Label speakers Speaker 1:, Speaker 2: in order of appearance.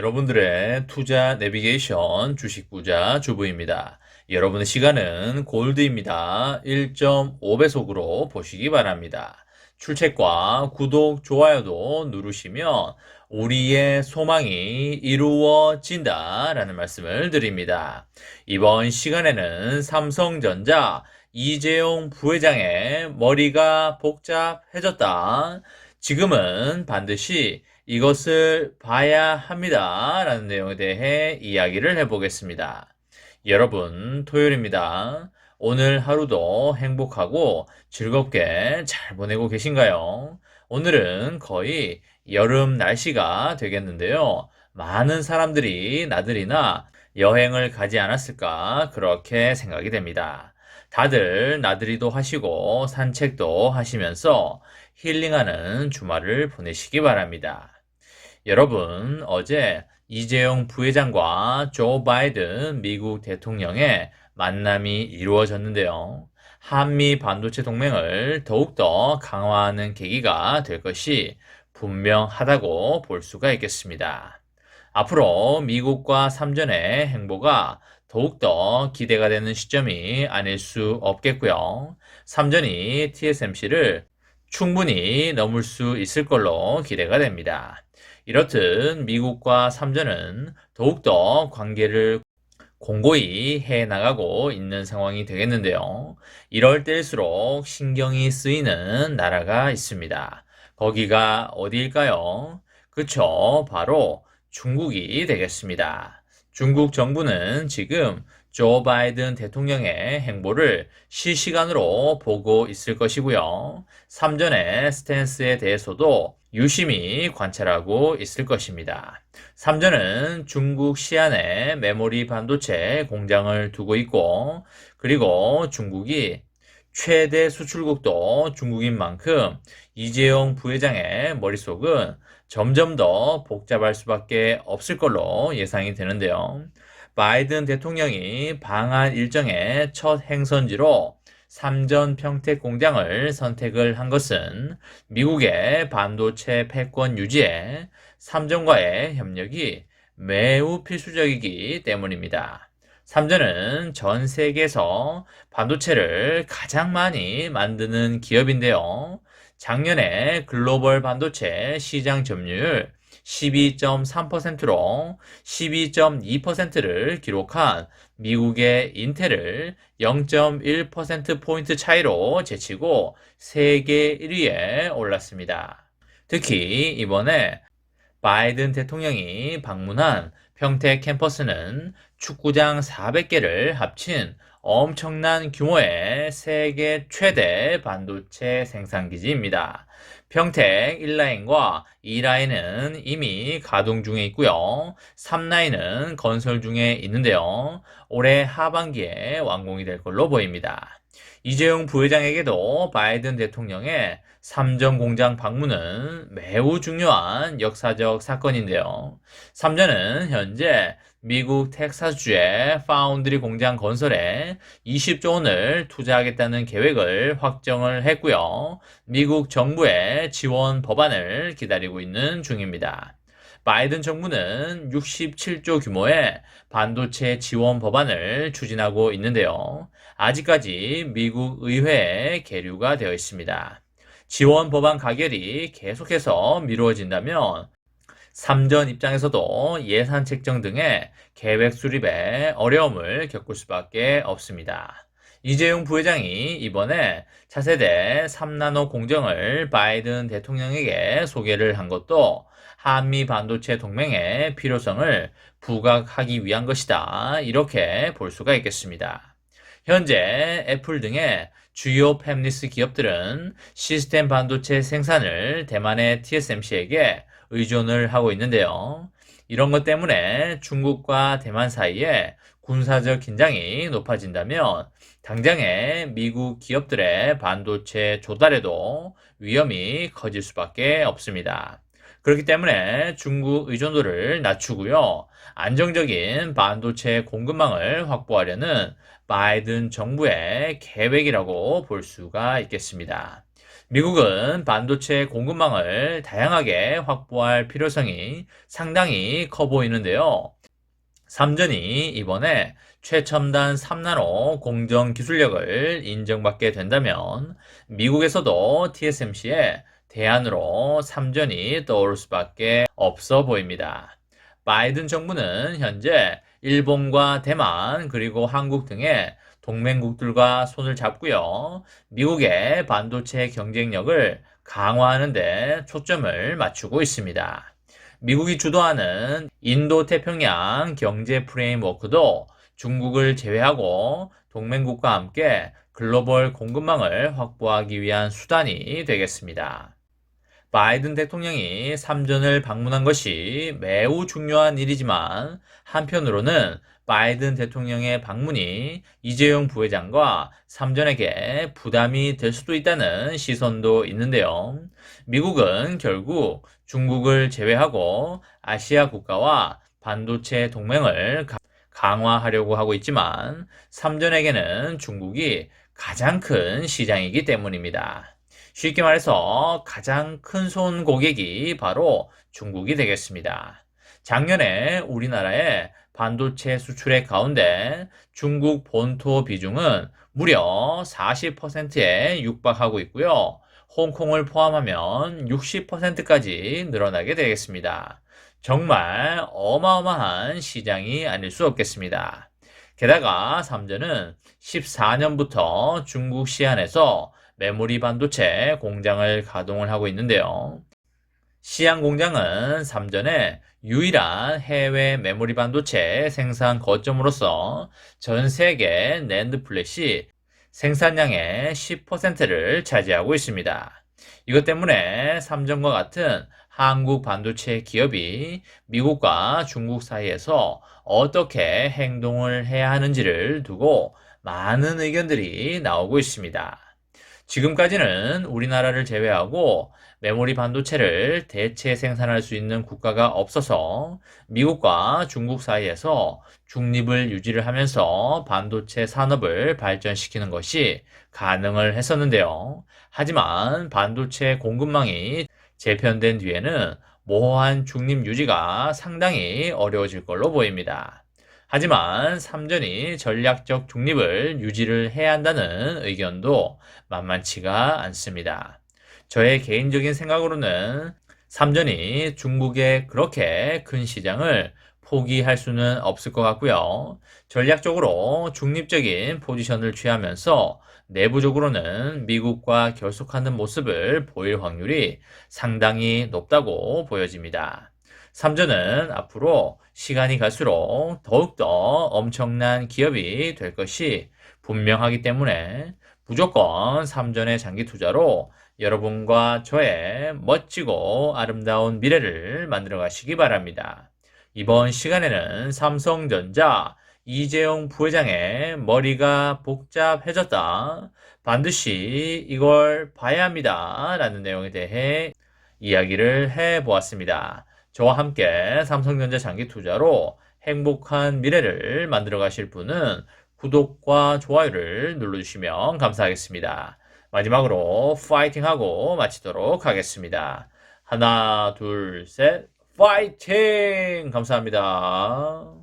Speaker 1: 여러분들의 투자 내비게이션 주식 부자 주부입니다. 여러분의 시간은 골드입니다. 1.5배속으로 보시기 바랍니다. 출첵과 구독, 좋아요도 누르시면 우리의 소망이 이루어진다 라는 말씀을 드립니다. 이번 시간에는 삼성전자 이재용 부회장의 머리가 복잡해졌다. 지금은 반드시 이것을 봐야 합니다. 라는 내용에 대해 이야기를 해보겠습니다. 여러분, 토요일입니다. 오늘 하루도 행복하고 즐겁게 잘 보내고 계신가요? 오늘은 거의 여름 날씨가 되겠는데요. 많은 사람들이 나들이나 여행을 가지 않았을까 그렇게 생각이 됩니다. 다들 나들이도 하시고 산책도 하시면서 힐링하는 주말을 보내시기 바랍니다. 여러분, 어제 이재용 부회장과 조 바이든 미국 대통령의 만남이 이루어졌는데요. 한미 반도체 동맹을 더욱더 강화하는 계기가 될 것이 분명하다고 볼 수가 있겠습니다. 앞으로 미국과 삼전의 행보가 더욱더 기대가 되는 시점이 아닐 수 없겠고요. 삼전이 TSMC를 충분히 넘을 수 있을 걸로 기대가 됩니다. 이렇듯 미국과 삼전은 더욱더 관계를 공고히 해 나가고 있는 상황이 되겠는데요. 이럴 때일수록 신경이 쓰이는 나라가 있습니다. 거기가 어디일까요? 그쵸. 바로 중국이 되겠습니다. 중국 정부는 지금 조 바이든 대통령의 행보를 실시간으로 보고 있을 것이고요. 삼전의 스탠스에 대해서도 유심히 관찰하고 있을 것입니다. 삼전은 중국 시안에 메모리 반도체 공장을 두고 있고, 그리고 중국이 최대 수출국도 중국인 만큼 이재용 부회장의 머릿속은 점점 더 복잡할 수밖에 없을 걸로 예상이 되는데요. 바이든 대통령이 방한 일정의 첫 행선지로 삼전 평택 공장을 선택을 한 것은 미국의 반도체 패권 유지에 삼전과의 협력이 매우 필수적이기 때문입니다. 삼전은 전 세계에서 반도체를 가장 많이 만드는 기업인데요. 작년에 글로벌 반도체 시장 점유율 12.3%로 12.2%를 기록한 미국의 인텔을 0.1%포인트 차이로 제치고 세계 1위에 올랐습니다. 특히 이번에 바이든 대통령이 방문한 평택 캠퍼스는 축구장 400개를 합친 엄청난 규모의 세계 최대 반도체 생산기지입니다. 평택 1라인과 2라인은 이미 가동 중에 있고요. 3라인은 건설 중에 있는데요. 올해 하반기에 완공이 될 걸로 보입니다. 이재용 부회장에게도 바이든 대통령의 삼전 공장 방문은 매우 중요한 역사적 사건인데요. 삼전은 현재 미국 텍사스주의 파운드리 공장 건설에 20조 원을 투자하겠다는 계획을 확정을 했고요. 미국 정부의 지원 법안을 기다리고 있는 중입니다. 바이든 정부는 67조 규모의 반도체 지원 법안을 추진하고 있는데요. 아직까지 미국 의회에 계류가 되어 있습니다. 지원 법안 가결이 계속해서 미루어진다면 삼전 입장에서도 예산 책정 등의 계획 수립에 어려움을 겪을 수밖에 없습니다. 이재용 부회장이 이번에 차세대 3나노 공정을 바이든 대통령에게 소개를 한 것도 한미 반도체 동맹의 필요성을 부각하기 위한 것이다. 이렇게 볼 수가 있겠습니다. 현재 애플 등의 주요 팹리스 기업들은 시스템 반도체 생산을 대만의 TSMC에게 의존을 하고 있는데요. 이런 것 때문에 중국과 대만 사이에 군사적 긴장이 높아진다면 당장의 미국 기업들의 반도체 조달에도 위험이 커질 수밖에 없습니다. 그렇기 때문에 중국 의존도를 낮추고요. 안정적인 반도체 공급망을 확보하려는 바이든 정부의 계획이라고 볼 수가 있겠습니다. 미국은 반도체 공급망을 다양하게 확보할 필요성이 상당히 커 보이는데요. 삼전이 이번에 최첨단 3나노 공정 기술력을 인정받게 된다면 미국에서도 TSMC의 대안으로 삼전이 떠오를 수밖에 없어 보입니다. 바이든 정부는 현재 일본과 대만 그리고 한국 등의 동맹국들과 손을 잡고요. 미국의 반도체 경쟁력을 강화하는 데 초점을 맞추고 있습니다. 미국이 주도하는 인도 태평양 경제 프레임워크도 중국을 제외하고 동맹국과 함께 글로벌 공급망을 확보하기 위한 수단이 되겠습니다. 바이든 대통령이 삼전을 방문한 것이 매우 중요한 일이지만 한편으로는 바이든 대통령의 방문이 이재용 부회장과 삼전에게 부담이 될 수도 있다는 시선도 있는데요. 미국은 결국 중국을 제외하고 아시아 국가와 반도체 동맹을 강화하려고 하고 있지만 삼전에게는 중국이 가장 큰 시장이기 때문입니다. 쉽게 말해서 가장 큰 손 고객이 바로 중국이 되겠습니다. 작년에 우리나라의 반도체 수출액 가운데 중국 본토 비중은 무려 40%에 육박하고 있고요. 홍콩을 포함하면 60%까지 늘어나게 되겠습니다. 정말 어마어마한 시장이 아닐 수 없겠습니다. 게다가 삼전은 14년부터 중국 시안에서 메모리 반도체 공장을 가동을 하고 있는데요. 시안 공장은 삼전의 유일한 해외 메모리 반도체 생산 거점으로서 전 세계 낸드 플래시 생산량의 10%를 차지하고 있습니다. 이것 때문에 삼전과 같은 한국 반도체 기업이 미국과 중국 사이에서 어떻게 행동을 해야 하는지를 두고 많은 의견들이 나오고 있습니다. 지금까지는 우리나라를 제외하고 메모리 반도체를 대체 생산할 수 있는 국가가 없어서 미국과 중국 사이에서 중립을 유지를 하면서 반도체 산업을 발전시키는 것이 가능을 했었는데요. 하지만 반도체 공급망이 재편된 뒤에는 모호한 중립 유지가 상당히 어려워질 걸로 보입니다. 하지만 삼전이 전략적 중립을 유지를 해야 한다는 의견도 만만치가 않습니다. 저의 개인적인 생각으로는 삼전이 중국의 그렇게 큰 시장을 포기할 수는 없을 것 같고요. 전략적으로 중립적인 포지션을 취하면서 내부적으로는 미국과 결속하는 모습을 보일 확률이 상당히 높다고 보여집니다. 삼전은 앞으로 시간이 갈수록 더욱더 엄청난 기업이 될 것이 분명하기 때문에 무조건 삼전의 장기 투자로 여러분과 저의 멋지고 아름다운 미래를 만들어 가시기 바랍니다. 이번 시간에는 삼성전자 이재용 부회장의 머리가 복잡해졌다. 반드시 이걸 봐야 합니다. 라는 내용에 대해 이야기를 해 보았습니다. 저와 함께 삼성전자 장기 투자로 행복한 미래를 만들어 가실 분은 구독과 좋아요를 눌러주시면 감사하겠습니다. 마지막으로 파이팅하고 마치도록 하겠습니다. 하나, 둘, 셋, 파이팅! 감사합니다.